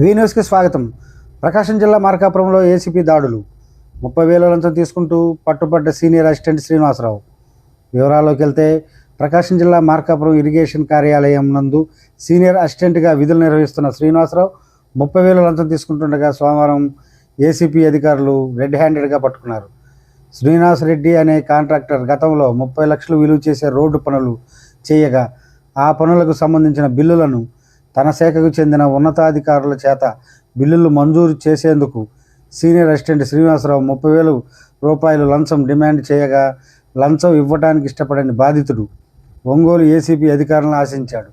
We న్యూస్కి స్వాగతం. ప్రకాశం జిల్లా మార్కాపురంలో ఏసీపీ దాడులు. ముప్పై వేల లంచం తీసుకుంటూ పట్టుబడ్డ సీనియర్ అసిస్టెంట్ శ్రీనివాసరావు. వివరాల్లోకి వెళ్తే ప్రకాశం జిల్లా మార్కాపురం ఇరిగేషన్ కార్యాలయం నందు సీనియర్ అసిస్టెంట్గా విధులు నిర్వహిస్తున్న శ్రీనివాసరావు ముప్పై వేల లంచం తీసుకుంటుండగా సోమవారం ఏసీపీ అధికారులు రెడ్ హ్యాండెడ్గా పట్టుకున్నారు. శ్రీనివాస్ రెడ్డి అనే కాంట్రాక్టర్ గతంలో ముప్పై లక్షలు విలువ చేసే రోడ్డు పనులు చేయగా ఆ పనులకు సంబంధించిన బిల్లులను తన శాఖకు చెందిన ఉన్నతాధికారుల చేత బిల్లులు మంజూరు చేసేందుకు సీనియర్ అసిస్టెంట్ శ్రీనివాసరావు ముప్పై వేలు రూపాయలు లంచం డిమాండ్ చేయగా లంచం ఇవ్వడానికి ఇష్టపడని బాధితుడు ఒంగోలు ఏసీపీ అధికారులను ఆశించాడు.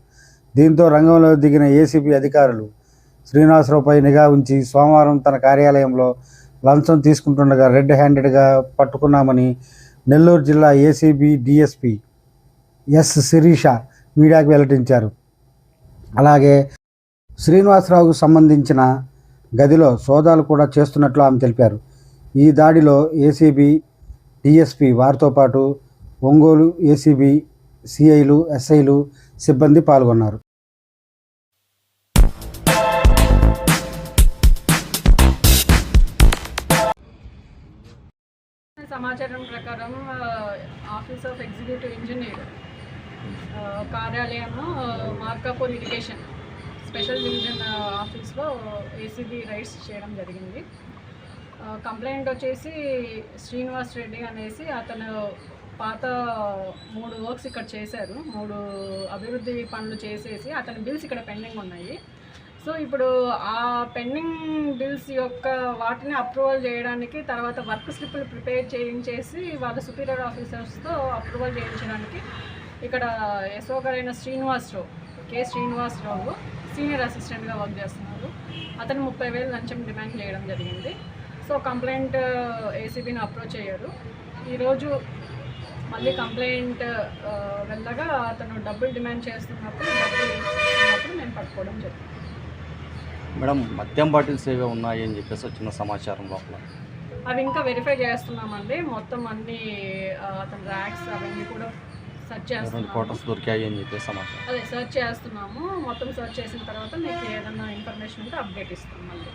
దీంతో రంగంలో దిగిన ఏసీపీ అధికారులు శ్రీనివాసరావుపై నిఘా ఉంచి సోమవారం తన కార్యాలయంలో లంచం తీసుకుంటుండగా రెడ్ హ్యాండెడ్గా పట్టుకున్నామని నెల్లూరు జిల్లా ఏసీబీ డిఎస్పి ఎస్ శిరీష మీడియాకు వెల్లడించారు. అలాగే శ్రీనివాసరావుకు సంబంధించిన గదిలో సోదాలు కూడా చేస్తున్నట్లు ఆమె తెలిపారు. ఈ దాడిలో ఏసీబీ డిఎస్పి వారితో పాటు ఒంగోలు ఏసీబీ సిఐలు ఎస్ఐలు సిబ్బంది పాల్గొన్నారు. సమాచారం ప్రకారం ఆఫీస్ ఆఫ్ ఎగ్జిక్యూటివ్ ఇంజనీర్ కార్యాలయము మార్కాపూర్ ఇరిగేషన్ స్పెషల్ డివిజన్ ఆఫీస్లో ఏసీబీ రైడ్స్ చేయడం జరిగింది. కంప్లైంట్ వచ్చేసి శ్రీనివాస్ రెడ్డి అనేసి అతను పాత మూడు వర్క్స్ ఇక్కడ చేశారు. మూడు అభివృద్ధి పనులు చేసేసి అతని బిల్స్ ఇక్కడ పెండింగ్ ఉన్నాయి. సో ఇప్పుడు ఆ పెండింగ్ బిల్స్ యొక్క వాటిని అప్రూవల్ చేయడానికి తర్వాత వర్క్ స్లిప్లు ప్రిపేర్ చేయించేసి వాళ్ళ సుపీరియర్ ఆఫీసర్స్తో అప్రూవల్ చేయించడానికి ఇక్కడ ఎస్ఓ గారైన శ్రీనివాసరావు కె శ్రీనివాసరావు సీనియర్ అసిస్టెంట్గా వర్క్ చేస్తున్నారు. అతను ముప్పై వేలు లంచం డిమాండ్ చేయడం జరిగింది. సో కంప్లైంట్ ఏసీబీని అప్రోచ్ అయ్యారు. ఈరోజు మళ్ళీ కంప్లైంట్ వెళ్ళగా అతను డబ్బులు డిమాండ్ చేస్తున్నప్పుడు డబ్బులు నేను పట్టుకోవడం జరిగింది. మేడం మద్యం బాటిల్స్ ఏవే ఉన్నాయి అని చెప్పేసి వచ్చిన సమాచారం లోపల. అవి ఇంకా వెరిఫై చేస్తున్నామండి. మొత్తం అన్ని అతని ర్యాక్స్ అవన్నీ కూడా క్వార్టర్స్ దొరికాయి అని చెప్పేసి అదే సెర్చ్ చేస్తున్నాము. మొత్తం సెర్చ్ చేసిన తర్వాత మీకు ఏదైనా ఇన్ఫర్మేషన్ ఉంటే అప్డేట్ ఇస్తాం మళ్ళీ.